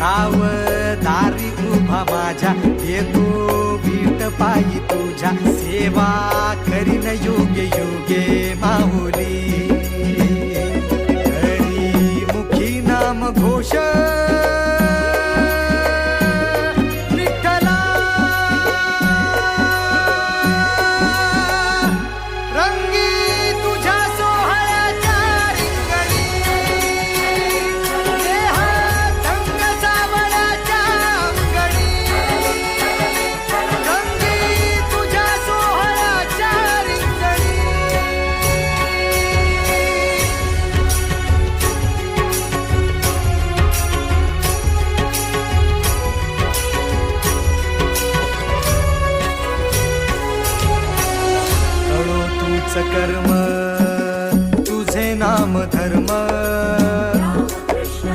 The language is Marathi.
राव दारी उभा माझ्या येतो वीट पायी तुझ्या सेवा करीन योग्य योगे माहुली. हरी मुखी नाम घोष सकर्म तुझे नाम धर्म